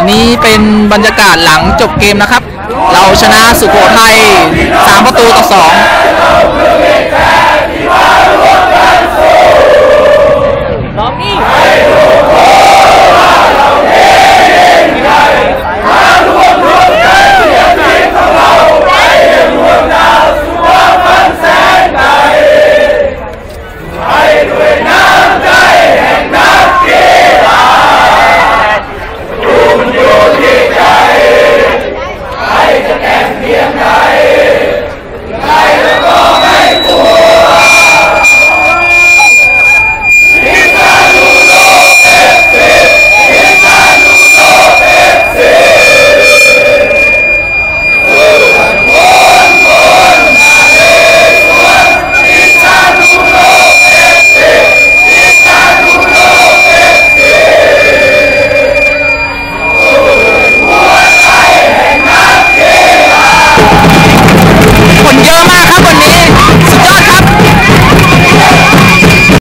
ันนี้เป็นบรรยากาศหลังจบเกมนะครับ เราชนะสุโขทัย3ประตูต่อ 2